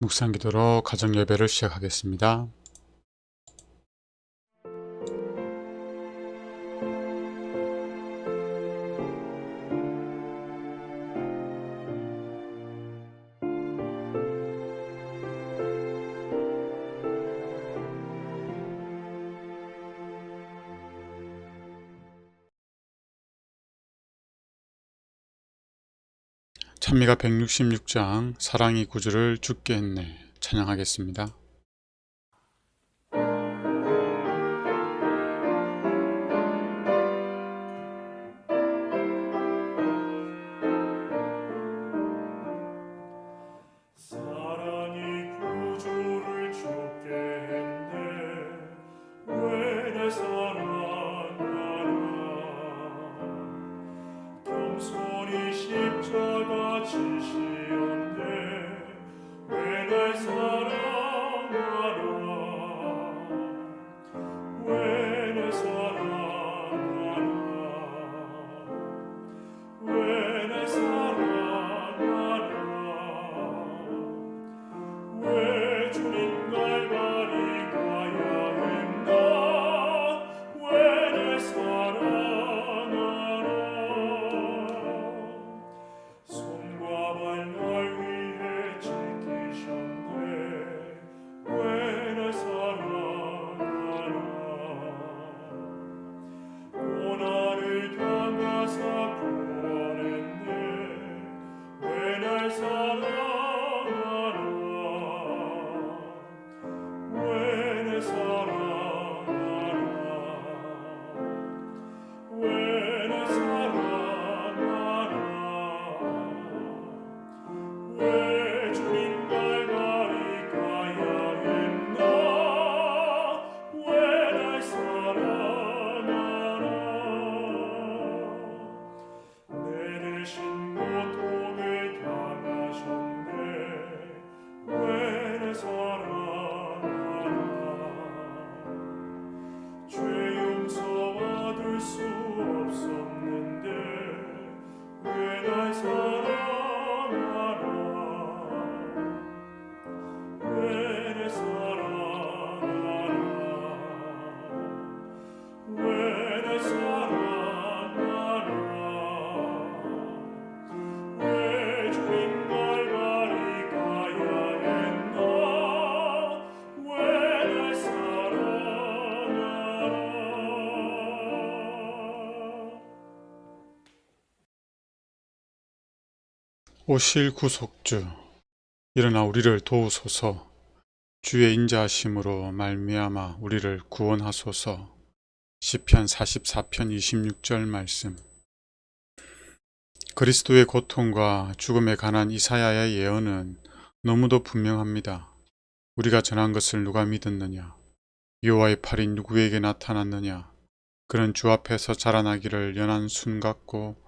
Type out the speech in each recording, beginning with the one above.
묵상 기도로 가정 예배를 시작하겠습니다. 찬미가 166장 사랑이 구주를 죽게 했네 찬양하겠습니다. Lord. 오실 구속주 일어나 우리를 도우소서 주의 인자하심으로 말미암아 우리를 구원하소서 시편 44편 26절 말씀 그리스도의 고통과 죽음에 관한 이사야의 예언은 너무도 분명합니다. 우리가 전한 것을 누가 믿었느냐? 여호와의 팔이 누구에게 나타났느냐? 그는 주 앞에서 자라나기를 연한 순 같고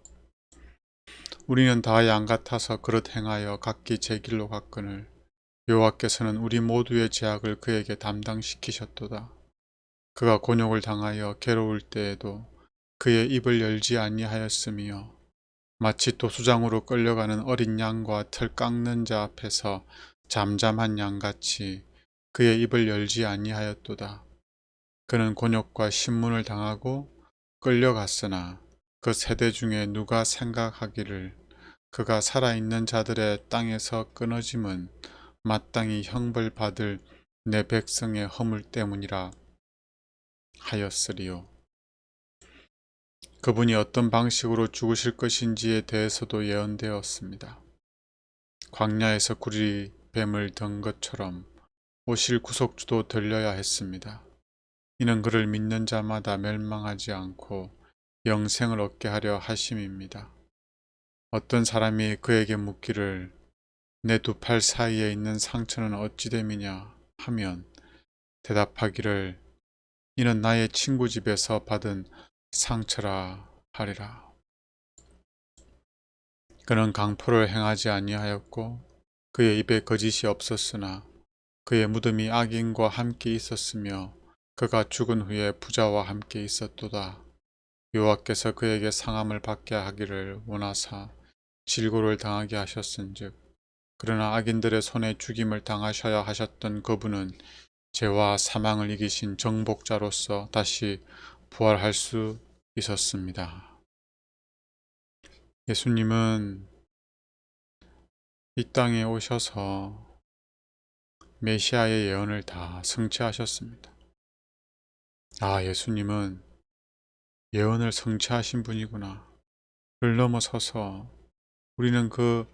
우리는 다 양 같아서 그릇 행하여 각기 제 길로 갔거늘 여호와께서는 우리 모두의 죄악을 그에게 담당시키셨도다. 그가 곤욕을 당하여 괴로울 때에도 그의 입을 열지 아니하였으며 마치 도수장으로 끌려가는 어린 양과 털 깎는 자 앞에서 잠잠한 양같이 그의 입을 열지 아니하였도다. 그는 곤욕과 신문을 당하고 끌려갔으나 그 세대 중에 누가 생각하기를 그가 살아있는 자들의 땅에서 끊어짐은 마땅히 형벌받을 내 백성의 허물 때문이라 하였으리요. 그분이 어떤 방식으로 죽으실 것인지에 대해서도 예언되었습니다. 광야에서 구리 뱀을 든 것처럼 오실 구속주도 들려야 했습니다. 이는 그를 믿는 자마다 멸망하지 않고 영생을 얻게 하려 하심입니다. 어떤 사람이 그에게 묻기를 내 두 팔 사이에 있는 상처는 어찌 됨이냐 하면 대답하기를 이는 나의 친구 집에서 받은 상처라 하리라. 그는 강포를 행하지 아니하였고 그의 입에 거짓이 없었으나 그의 무덤이 악인과 함께 있었으며 그가 죽은 후에 부자와 함께 있었도다. 여호와께서 그에게 상함을 받게 하기를 원하사 질고를 당하게 하셨은즉 그러나 악인들의 손에 죽임을 당하셔야 하셨던 그분은 죄와 사망을 이기신 정복자로서 다시 부활할 수 있었습니다. 예수님은 이 땅에 오셔서 메시아의 예언을 다 성취하셨습니다. 아, 예수님은 예언을 성취하신 분이구나. 를 넘어서서 우리는 그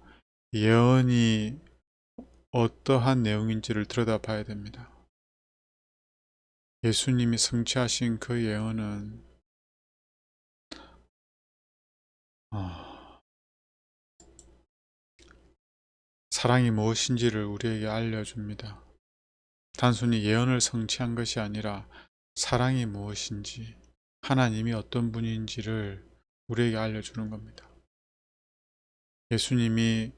예언이 어떠한 내용인지를 들여다봐야 됩니다. 예수님이 성취하신 그 예언은 아, 사랑이 무엇인지를 우리에게 알려줍니다. 단순히 예언을 성취한 것이 아니라 사랑이 무엇인지 하나님이 어떤 분인지를 우리에게 알려주는 겁니다. 예수님이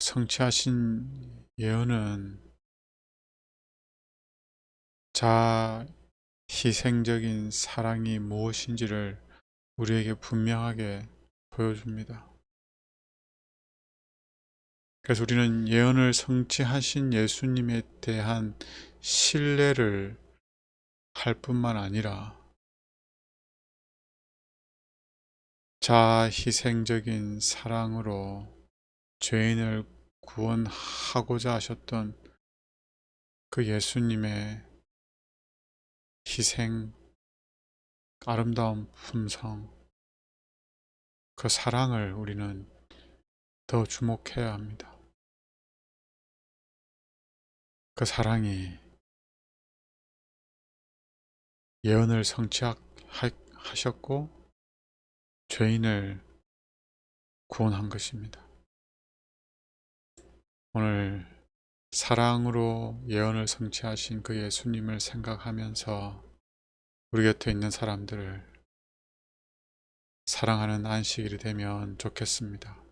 성취하신 예언은 자 희생적인 사랑이 무엇인지를 우리에게 분명하게 보여줍니다. 그래서 우리는 예언을 성취하신 예수님에 대한 신뢰를 할 뿐만 아니라 자 희생적인 사랑으로 죄인을 구원하고자 하셨던 그 예수님의 희생, 아름다운 품성, 그 사랑을 우리는 더 주목해야 합니다. 그 사랑이 예언을 성취하셨고 죄인을 구원한 것입니다. 오늘 사랑으로 예언을 성취하신 그 예수님을 생각하면서 우리 곁에 있는 사람들을 사랑하는 안식일이 되면 좋겠습니다.